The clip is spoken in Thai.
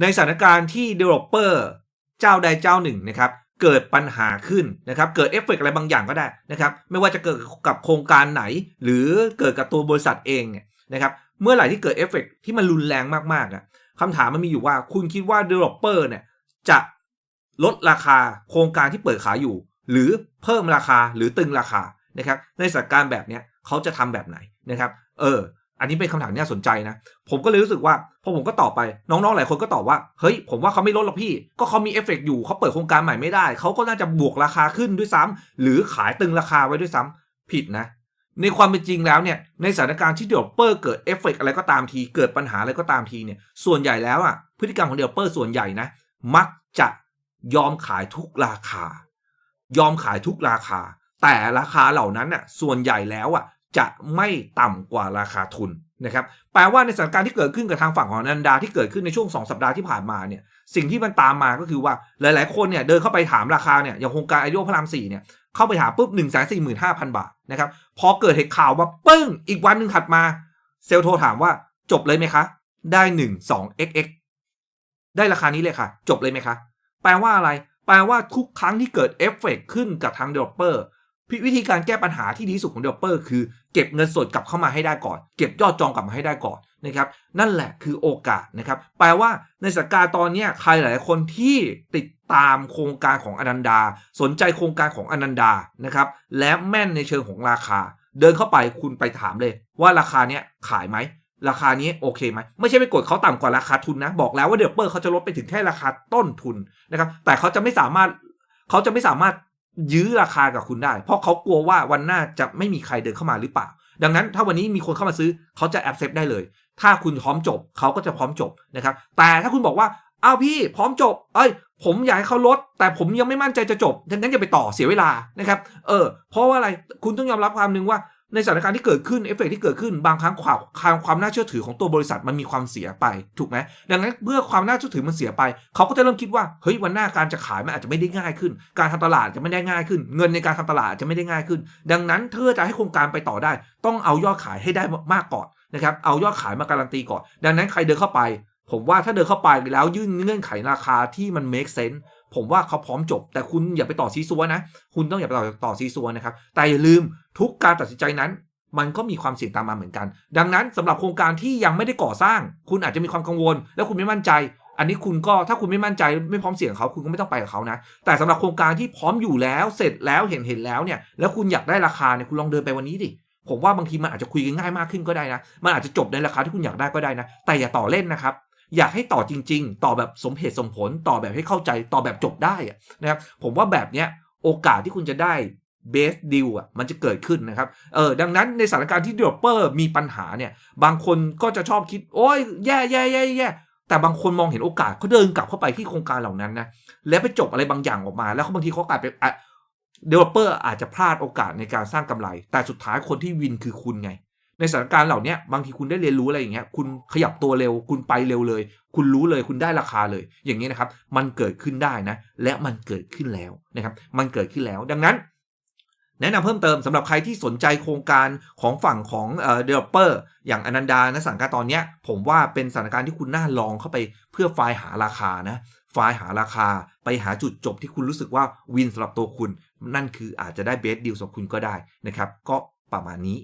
ในสถานการณ์ที่ developer เจ้าใดเจ้าหนึ่งนะครับเกิดปัญหาขึ้นนะครับเกิดเอฟเฟกต์อะไรบางอย่างก็ได้นะครับไม่ว่าจะเกิดกับโครงการไหน หรือเกิดกับตัวบริษัทเองเนี่ยนะครับเมื่อไหร่ที่เกิดเอฟเฟกต์ที่มันรุนแรงมากๆอะคำถามมันมีอยู่ว่าคุณคิดว่า developer เนี่ยจะลดราคาโครงการที่เปิดขายอยู่ หรือเพิ่มราคาหรือตึงราคานะครับในสถานการณ์แบบเนี้ยเขาจะทำแบบไหนนะครับเออ อันนี้เป็นคำถามที่น่าสนใจนะ ผมก็เลยรู้สึกว่าพอผมก็ตอบไป น้องๆ หลายคนก็ตอบว่า เฮ้ย ผมว่าเขาไม่ลดหรอกพี่ ก็เขามีเอฟเฟกต์อยู่เขาเปิดโครงการใหม่ไม่ได้ เขาก็น่าจะบวกราคาขึ้นด้วยซ้ำหรือขายตึงราคาไว้ด้วยซ้ำผิดนะ ในความเป็นจริงแล้วเนี่ย ในสถานการณ์ที่เดเวลเปอร์เกิดเอฟเฟกต์อะไรก็ตามที เกิดปัญหาอะไรก็ตามทีเนี่ย ส่วนใหญ่แล้วอะ พฤติกรรมของเดเวลเปอร์ส่วนใหญ่นะ มักจะยอมขายทุกราคา ยอมขายทุกราคา แต่ราคาเหล่านั้นอะ ส่วนใหญ่แล้วอะ จะไม่ต่ำกว่าราคาทุนนะครับแปลว่าในสถานการณ์ที่เกิดขึ้นกับทางฝั่งของอนันดาที่เกิดขึ้นในช่วง 2 สัปดาห์ที่ผ่านมาเนี่ยสิ่งที่มันตามมาก็คือว่าหลาย ๆ คนเนี่ยเดินเข้าไปถามราคาเนี่ยอย่างโครงการไอเดียพระรามสี่เนี่ยเข้าไปถามปุ๊บ1นึ่งแสนสี่หมื่นห้าพันบาทนะครับพอเกิดเหตุข่าวว่าปึ้งอีกวันหนึ่งถัดมา เซลโทรถามว่าจบเลยไหมคะ ได้ 1 2 xx ได้ราคานี้เลยค่ะ จบเลยไหมคะ แปลว่าอะไร แปลว่าทุกครั้งที่เกิดเอฟเฟกขึ้นกับทาง developer วิ ธีการแก้ปัญหาที่ดีที่สุดของ developer คือเก็บเงินสดกลับเข้ามาให้ได้ก่อน เก็บยอดจองกลับมาให้ได้ก่อนนะครับนั่นแหละคือโอกาสนะครับแปลว่าในสถานการณ์ตอนนี้ใครหลายคนที่ติดตามโครงการของอนันดา สนใจโครงการของอนันดานะครับและแม่นในเชิงของราคา เดินเข้าไปคุณไปถามเลย ว่าราคาเนี้ยขายไหมราคานี้โอเคไหมไม่ใช่ไปกดเขาต่ำกว่าราคาทุนนะ บอกแล้วว่าเดเวลเปอร์เขาจะลดไปถึงแค่ราคาต้นทุนนะครับแต่เขาจะไม่สามารถเขาจะไม่สามารถ ยื้อราคากับคุณได้ เพราะเขากลัวว่าวันหน้าจะไม่มีใครเดินเข้ามาหรือเปล่า ดังนั้นถ้าวันนี้มีคนเข้ามาซื้อเขาจะแอบเซฟได้เลย ถ้าคุณพร้อมจบเขาก็จะพร้อมจบนะครับ แต่ถ้าคุณบอกว่าอ้าวพี่พร้อมจบ เอ้ย ผมอยากให้เขาลด แต่ผมยังไม่มั่นใจจะจบดังนั้นอย่าไปต่อเสียเวลานะครับ เออ เพราะว่าอะไร คุณต้องยอมรับความหนึ่งว่า ในสถานการณ์ที่เกิดขึ้นเอฟเฟกที่เกิดขึ้นบางครั้งความความความน่าเชื่อถือของตัวบริษัทมันมีความเสียไปถูกไหมดังนั้นเมื่อความน่าเชื่อถือมันเสียไป เขาก็จะเริ่มคิดว่าเฮ้ยวันหน้าการจะขายมันอาจจะไม่ได้ง่ายขึ้น การทำตลาดจะไม่ได้ง่ายขึ้น เงินในการทำตลาดจะไม่ได้ง่ายขึ้น ดังนั้นถ้าจะให้โครงการไปต่อได้ ต้องเอายอดขายให้ได้มากก่อนนะครับเอายอดขายมาการันตีก่อน ดังนั้นใครเดินเข้าไป ผมว่าถ้าเดินเข้าไปแล้วยื่นเงื่อนไขราคาที่มัน make sense ผมว่าเขาพร้อมจบ แต่คุณอย่าไปต่อซีซัวนะ คุณต้องอย่าไปต่อต่อซีซัวนะครับ แต่อย่าลืมทุกการตัดสินใจนั้น มันก็มีความเสี่ยงตามมาเหมือนกัน ดังนั้นสำหรับโครงการที่ยังไม่ได้ก่อสร้าง คุณอาจจะมีความกังวล แล้วคุณไม่มั่นใจ อันนี้คุณก็ถ้าคุณไม่มั่นใจไม่พร้อมเสี่ยงเขาคุณก็ไม่ต้องไปกับเขานะ แต่สำหรับโครงการที่พร้อมอยู่แล้ว เสร็จแล้วเห็นเห็นแล้วเนี่ย แล้วคุณอยากได้ราคาเนี่ยคุณลองเดินไปวันนี้ดิผมว่าบางทีมันอาจจะคุยกันง่ายมากขึ้นก็ได้นะ มันอาจจะจบในราคาที่คุณอยากได้ก็ได้นะ แต่อย่าต่อเล่นนะครับ อยากให้ต่อจริง ๆ ต่อแบบสมเหตุสมผลต่อแบบให้เข้าใจต่อแบบจบได้นะครับผมว่าแบบเนี้ยโอกาสที่คุณจะได้เบสดิวอะมันจะเกิดขึ้นนะครับเออดังนั้นในสถานการณ์ที่ developer มีปัญหาเนี่ย บางคนก็จะชอบคิด โอ้ยแย่แย่แย่แย่แต่บางคนมองเห็นโอกาสเขาเดินกลับเข้าไปที่โครงการเหล่านั้นนะแล้วไปจบอะไรบางอย่างออกมา แล้วเขาบางทีเขากลายเป็นอะ developer อาจจะพลาดโอกาสในการสร้างกำไร แต่สุดท้ายคนที่วินคือคุณไง ในสถานการณ์เหล่านี้บางทีคุณได้เรียนรู้อะไรอย่างเงี้ยคุณขยับตัวเร็ว คุณไปเร็วเลย คุณรู้เลยคุณได้ราคาเลย อย่างนี้นะครับ มันเกิดขึ้นได้นะ และมันเกิดขึ้นแล้วนะครับ มันเกิดขึ้นแล้ว ดังนั้นแนะนำเพิ่มเติมสำหรับใครที่สนใจโครงการของฝั่งของเอ่อ developer อย่างอนันดาในสถานการณ์ตอนเนี้ยผมว่าเป็นสถานการณ์ที่คุณน่าลองเข้าไปเพื่อไฟล์หาราคานะไฟล์หาราคา ไปหาจุดจบที่คุณรู้สึกว่าวินสำหรับตัวคุณ นั่นคืออาจจะได้เบสดีลสำหรับคุณก็ได้นะครับ ก็ประมาณนี้